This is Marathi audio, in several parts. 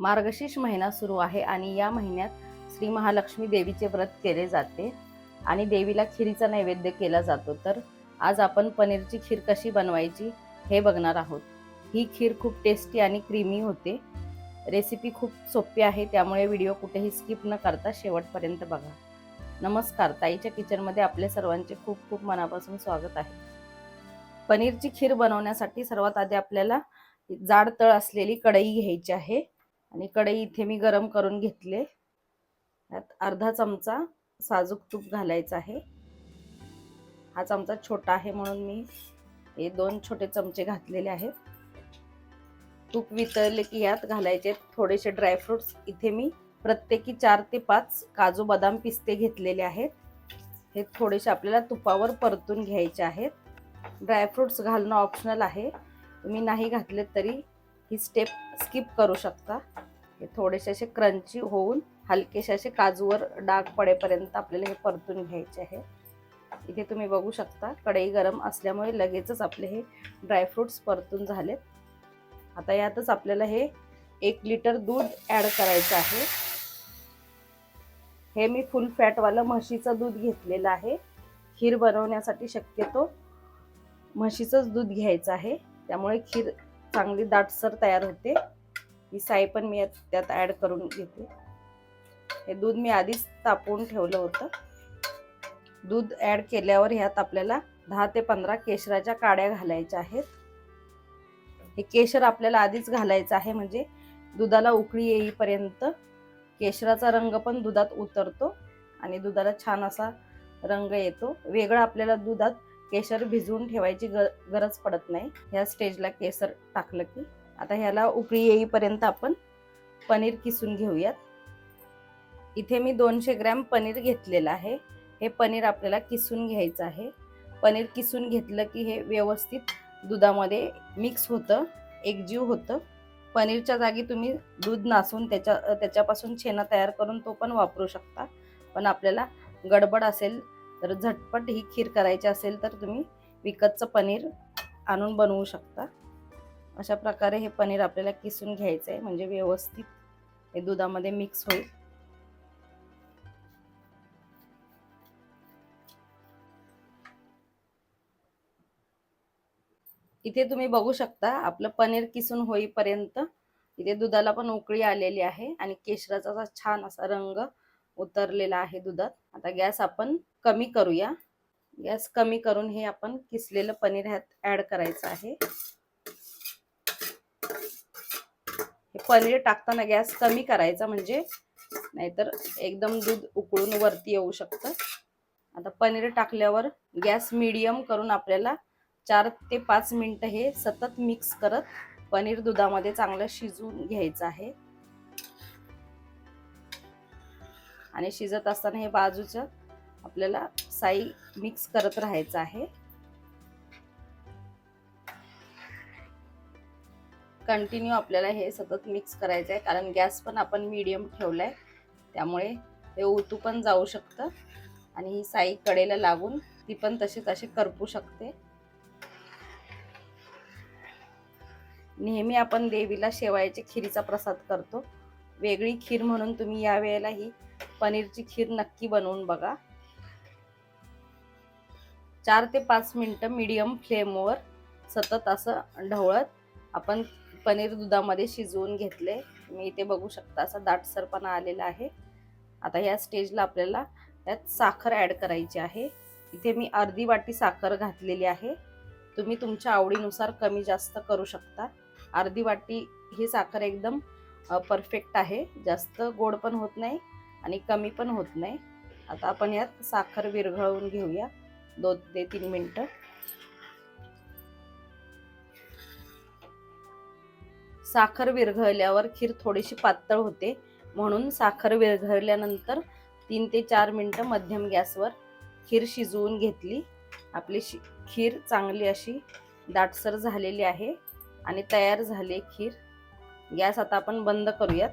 मार्गशीर्ष महिना सुरू आहे आणि या महिन्यात श्री महालक्ष्मी देवीचे व्रत केले जाते आणि देवीला खिरीचा नैवेद्य केला जातो. तर आज आपण पनीरची खीर कशी बनवायची हे बघणार आहोत. ही खीर खूप टेस्टी आणि क्रीमी होते. रेसिपी खूप सोपी आहे त्यामुळे व्हिडिओ कुठेही स्किप न करता शेवटपर्यंत बघा. नमस्कार ताईच्या किचनमध्ये आपल्या सर्वांचे खूप खूप मनापासून स्वागत आहे. पनीरची खीर बनवण्यासाठी सर्वात आधी आपल्याला जाड तळ असलेली कढई घ्यायची आहे. आणि कढई इथे मी गरम करून घेतले. त्यात अर्धा चमचा साजूक तूप घालायचं आहे. हा चमचा छोटा आहे म्हणून मी हे दोन छोटे चमचे घातलेले आहेत. तूप वितळले की यात घालायचे थोडेसे ड्रायफ्रुट्स इथे मी प्रत्येकी चार ते पाच काजू बदाम पिस्ते घेतलेले आहेत. हे थोडेसे आपल्याला तुपावर परतून घ्यायचे आहेत. ड्रायफ्रुट्स घालणं ऑप्शनल आहे. तुम्ही नाही घातले तरी ही स्टेप स्किप करू शकता. हे थोडेसे असे क्रंची होऊन हलकेसे असे काजूवर डाग पडेपर्यंत आपल्याला हे परतून घ्यायचे आहे. इथे तुम्ही बघू शकता कढई गरम असल्यामुळे लगेचच आपले हे ड्रायफ्रुट्स परतून झालेत. आता यातच आपल्याला हे एक लिटर दूध ॲड करायचं आहे. हे मी फुल फॅटवालं म्हशीचं दूध घेतलेलं आहे. खीर बनवण्यासाठी शक्यतो म्हशीचंच दूध घ्यायचं आहे. त्यामुळे खीर चांगली दाटसर तयार होते. ही साई पण मी त्यात ॲड करून घेते. हे दूध मी आधीच तापवून ठेवलं होतं. दूध ॲड केल्यावर ह्यात आपल्याला दहा ते पंधरा केशराच्या काड्या घालायच्या आहेत. हे केशर आपल्याला आधीच घालायचं आहे म्हणजे दुधाला उकळी येईपर्यंत केशराचा रंग पण दुधात उतरतो आणि दुधाला छान असा रंग येतो. वेगळं आपल्याला दुधात केशर भिजवून ठेवायची ग गरज पडत नाही. ह्या स्टेजला केसर टाकलं की आता ह्याला उकळी येईपर्यंत आपण पनीर किसून घेऊयात. इथे मी दोनशे ग्रॅम पनीर घेतलेलं आहे. हे पनीर आपल्याला किसून घ्यायचं आहे. पनीर किसून घेतलं की हे व्यवस्थित दुधामध्ये मिक्स होतं एकजीव होतं. पनीरच्या जागी तुम्ही दूध नासून त्याच्या त्याच्यापासून छेना तयार करून तो पण वापरू शकता. पण आपल्याला गडबड असेल तर झटपट ही खीर करायची असेल तर तुम्ही विकतचं पनीर आणून बनवू शकता. अशा प्रकारे हे पनीर आपल्याला किसून घ्यायचं आहे म्हणजे व्यवस्थित हे दुधामध्ये मिक्स होईल. इथे तुम्ही बघू शकता आपलं पनीर किसून होईपर्यंत इथे दुधाला पण उकळी आलेली आहे आणि केशराचा असा छान असा रंग उतरलेला आहे दुधात. आता गॅस आपण कमी करूया. गॅस कमी करून हे आपण किसलेलं पनीर ह्यात ऍड करायचं आहे. हे पनीर टाकताना गॅस कमी करायचा म्हणजे नाहीतर एकदम दूध उकळून वरती येऊ शकतं. आता पनीर टाकल्यावर गॅस मिडियम करून आपल्याला चार ते पाच मिनटं हे सतत मिक्स करत पनीर दुधामध्ये चांगलं शिजवून घ्यायचं आहे. आणि शिजत असताना हे बाजूचं आपल्याला साई मिक्स करत राहायचं आहे. कंटिन्यू आपल्याला हे सतत मिक्स करायचं आहे कारण गॅस पण आपण मीडियम आहे त्यामुळे ते ओतू पण जाऊ शकतं. आणि ही साई कडेला लागून ती पण तशी तशी करपू शकते. नेहमी आपण देवीला शेवायची खिरीचा प्रसाद करतो. वेगळी खीर म्हणून तुम्ही या वेळेला ही पनीरची खीर नक्की बनवून बघा. चार ते पाच मिनटं मीडियम फ्लेमवर सतत असं ढवळत आपण पनीर दुधामध्ये शिजवून घेतले. मी इथे बघू शकता असा दाटसरपणा आलेला आहे. आता या स्टेजला आपल्याला त्यात साखर ॲड करायची आहे. इथे मी अर्धी वाटी साखर घातलेली आहे. तुम्ही तुमच्या आवडीनुसार कमी जास्त करू शकता. अर्धी वाटी ही साखर एकदम परफेक्ट आहे. जास्त गोड पण होत नाही आणि कमी पण होत नाही. आता आपण यात साखर विरघळवून घेऊया. दोन ते तीन मिनटं. साखर विरघळल्यावर खीर थोडीशी पातळ होते. म्हणून साखर विरघळल्यानंतर तीन ते चार मिनटं मध्यम गॅसवर खीर शिजवून घेतली. आपली शि खीर चांगली अशी दाटसर झालेली आहे आणि तयार झाली खीर. गॅस आता आपण बंद करूयात.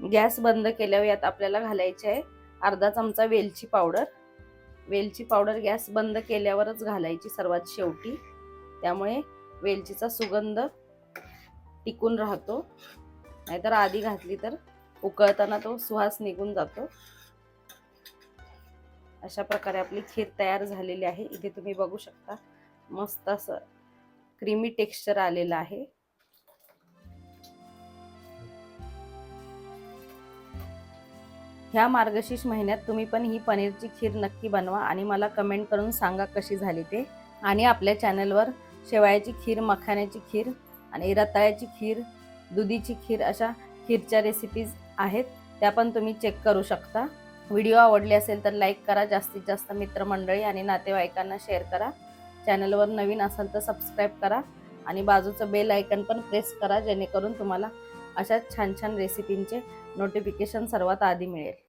गॅस बंद केल्यावर यात आपल्याला घालायचे आहे अर्धा चमचा वेलची पावडर. वेलची पावडर गॅस बंद केल्यावरच घालायची सर्वात शेवटी. त्यामुळे वेलचीचा सुगंध टिकून राहतो. नाहीतर आधी घातली तर उकळताना तो सुहास निघून जातो. अशा प्रकारे आपली खीर तयार झालेली आहे. इथे तुम्ही बघू शकता मस्त असं क्रीमी टेक्स्चर आलेलं आहे. ह्या मार्गशीर्ष महिन्यात तुम्ही पण ही पनीरची खीर नक्की बनवा आणि मला कमेंट करून सांगा कशी झाली ते. आणि आपल्या चॅनलवर शेवयाची खीर मखाण्याची खीर आणि रताळ्याची खीर दुधीची खीर अशा खीरच्या रेसिपीज आहेत. त्या पण तुम्ही चेक करू शकता. व्हिडिओ आवडले असेल तर लाईक करा. जास्तीत जास्त मित्रमंडळी आणि नातेवाईकांना शेअर करा. चॅनलवर नवीन असाल तर सबस्क्राईब करा आणि बाजूचं बेल आयकन पण प्रेस करा जेणेकरून तुम्हाला अशा छान छान रेसिपींचे नोटिफिकेशन सर्वात आधी मिळेल.